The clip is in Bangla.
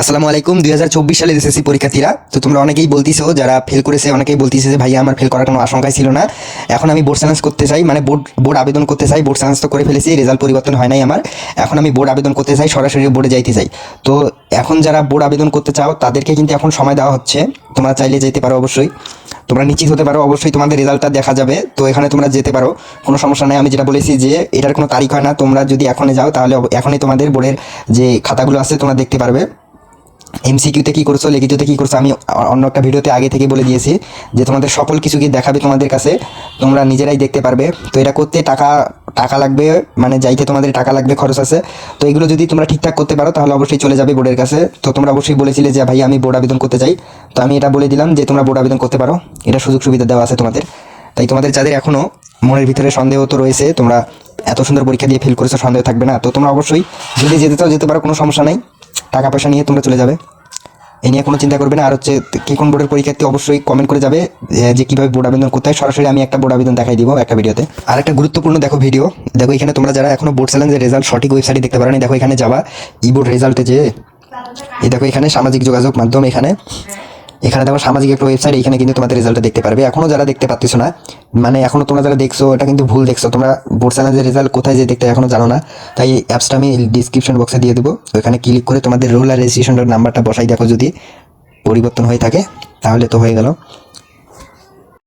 আসসালামু আলাইকুম, দুই হাজার চব্বিশ সালের এসএসসি পরীক্ষার্থীরা। তো তোমরা অনেকেই বলতিছো, যারা ফেল করেছে, অনেকেই বলতিছে যে, ভাইয়া, আমার ফেল করার কোনো আশঙ্কাই ছিল না। এখন আমি বোর্ড চ্যালেঞ্জ করতে চাই মানে বোর্ড বোর্ড আবেদন করতে চাই বোর্ড চ্যালেঞ্জ তো করে ফেলেছি রেজাল্ট পরিবর্তন হয় নাই আমার। এখন আমি বোর্ড আবেদন করতে চাই, সরাসরি বোর্ডে যাইতে চাই। তো এখন যারা বোর্ড আবেদন করতে চাও, তাদেরকে কিন্তু এখন সময় দেওয়া হচ্ছে। তোমরা চাইলে যেতে পারো অবশ্যই। তোমরা নিশ্চিত হতে পারো, অবশ্যই তোমাদের রেজাল্টটা দেখা যাবে। তো এখানে তোমরা যেতে পারো, কোনো সমস্যা নেই। আমি যেটা বলেছি যে, এটার কোনো তারিখ হয় না। তোমরা যদি এখনই যাও, তাহলে এখনই তোমাদের বোর্ডের যে খাতাগুলো আছে, তোমরা দেখতে পারবে। এমসিকিউতে কি করছ লিখিততে কি করছ, আমি অন্য একটা ভিডিওতে আগে থেকে বলে দিয়েছি যে তোমাদের সকল কিছু কি দেখাবে তোমাদের কাছে, তোমরা নিজেরাই দেখতে পারবে। তো এটা করতে টাকা টাকা লাগবে মানে যাইতে তোমাদের টাকা লাগবে, খরচ আছে। তো এগুলো যদি তোমরা ঠিকঠাক করতে পারো, তাহলে অবশ্যই চলে যাবে বোর্ডের কাছে। তো তোমরা অবশ্যই বলেছিলে যে, ভাই, আমি বোর্ড আবেদন করতে চাই। তো আমি এটা বলে দিলাম যে, তোমরা বোর্ড আবেদন করতে পারো। এটা সুযোগ সুবিধা দেওয়া আছে তোমাদের। তাই তোমাদের যাদের এখনও মনের ভিতরে সন্দেহ তো রয়েছে, তোমরা এত সুন্দর পরীক্ষা দিয়ে ফেল করেছ, সন্দেহ থাকবে না। তো তোমরা অবশ্যই যদি যেতে চাও, যেতে পারো, কোনো সমস্যা নাই। টাকা পয়সা নিয়ে তোমরা চলে যাবে। এ নিয়ে কোনো চিন্তা করবে না। আর হচ্ছে, কি কোন বোর্ডের পরীক্ষার্থী অবশ্যই কমেন্ট করে যাবে যে কীভাবে বোর্ড আবেদন করতে হয়। সরাসরি আমি একটা বোর্ড আবেদন দেখাই দিব একটা ভিডিওতে আর একটা গুরুত্বপূর্ণ দেখো ভিডিও দেখো এখানে তোমরা যারা এখনও বোর্ড চ্যালেঞ্জের রেজাল্ট সঠিক ওয়েবসাইটে দেখতে পারো দেখো এখানে যাবা ই বোর্ড রেজাল্টে যে এই দেখো এখানে সামাজিক যোগাযোগ মাধ্যম এখানে। এখানে দেখো সামাজিক একটা ওয়েবসাইট এখানে কিন্তু তোমাদের রেজাল্টটা দেখতে পারবে। এখনও যারা দেখতে পাচ্ছ না মানে এখনও তোমরা যারা দেখছ, এটা কিন্তু ভুল দেখছ। তোমরা বোর্ড চ্যালেঞ্জের রেজাল্ট কোথায় যে দেখতে এখনও জানো না। তাই এই অ্যাপসটা আমি ডিসক্রিপশন বক্সে দিয়ে দেবো। ওইখানে ক্লিক করে তোমাদের রোল আর রেজিস্ট্রেশনের নাম্বারটা বসাই দেখো যদি পরিবর্তন হয়ে থাকে, তাহলে তো হয়ে গেল।